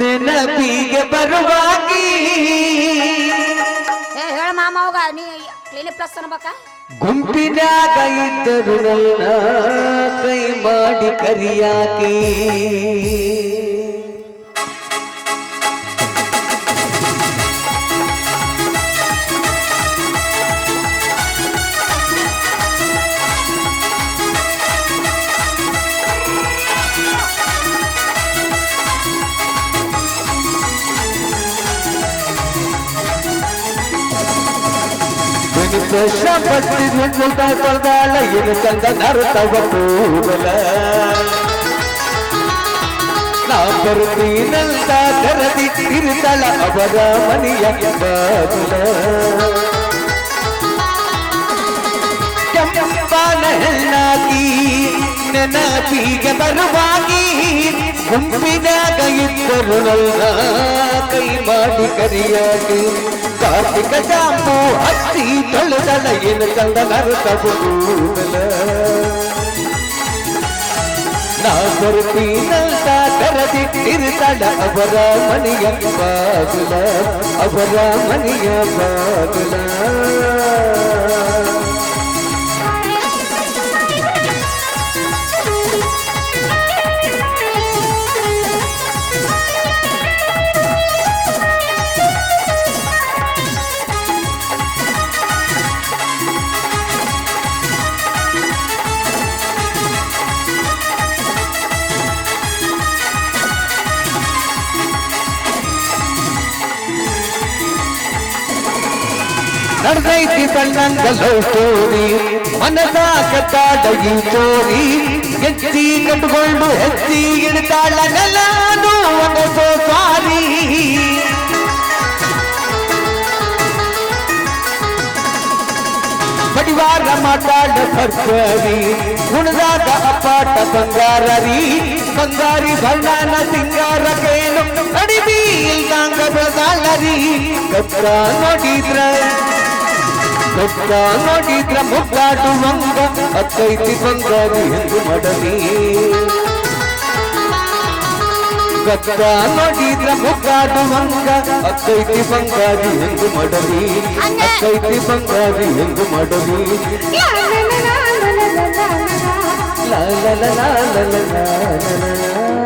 ನೆನಪಿಗೆ ಬರುವಾಗಿ. ಏ ಹೇಳ ಮಾಮ ಅವಾಗ ನೀ ಕ್ಲಿನಿಕ್ ಪ್ಲಸ್ ಅನ್ಬೇಕ? ಗುಂಪಿನಾಗ ಇದ್ದರು ನನ್ನ ಕೈ ಮಾಡಿ ಕರಿಯಾಕಿ. ಪಟ್ಟಿದ್ದು ಕೊಳ್ದಾಳ ಇದು ಚಂದ ನರ್ತವ ಕೂದಲ ನಾ ಬರುತ್ತೀನಂತ ಕರದಿ ತಿರುತಳ ಅವರ ಮನೆಯ ಬಾಗಿಲ ಕೆಂಪಾನ ಹೆಣ್ಣಾಗಿ ನೆನಪಿಗೆ ಬರುವಾಗಿ ಗುಂಪಿನಾಗ ಇದ್ದರು ನನ್ನ ಕೈ ಮಾಡಿ ಕರಿಯಾಗಿ ಕಾರ್ತಿಕ ಶಾಂಪು ಹಚ್ಚಿ ತೊಳೆದಳ ಏನು ಚಂದ ನರ್ತವ ಕೂದಲ ನಾ ಬರ್ತೀನಂತ ಕರೆದಿಟ್ಟಿರ್ತಾಳ ಅವರ ಮನೆಯ ಬಾಗಿಲ ಅವರ ಮನೆಯ ಬಾಗಿಲ ನಡೆದೈತಿ ಸಣ್ಣಂಗ ಲವ್ ಸ್ಟೋರಿ ಮನಸಾಗ ಕಾಡಗಿ ಚೋರಿ ಹೆಜ್ಜಿ ಕಟ್ಕೊಂಡು ಹೆಜ್ಜಿ ಇಡ್ತಾಳ ನಾನು ಒನಸೋ ಸಾರಿ ಬಡಿವಾರ ಮಾತಾಡ ಸರ್ಕಾರಿ ಉಣದಾಗ ಅಪಾಟ ಬಂಗಾರರಿ ಬಂಗಾರಿ ಬಣ್ಣನ ಸಿಂಗಾರ ಕೇಳು ಕಡಿಮೆ ಇಲ್ದಂಗ ಬೆಳಗಾಳರಿ ಕಕ್ಕ ನೋಡಿದ್ರ ಸತ್ತ ನೋಡಿದ್ರ ಮುದ್ದಾಡುವಂಗ ಅತ್ತೈತಿ ಬಂಗಾರಿ ಎಂದು ಮಡಲಿ ಸತ್ತ ನೋಡಿದ್ರ ಮುದ್ದಾಡುವಂಗ ಅತ್ತೈತಿ ಬಂಗಾರಿ ಎಂದು ಮಡಲಿ ಅತ್ತೈತಿ ಬಂಗಾರಿ ಎಂದು ಮಡಲಿ ಲಾಲ ಲಾಲ ಲಾಲ ಲಾಲ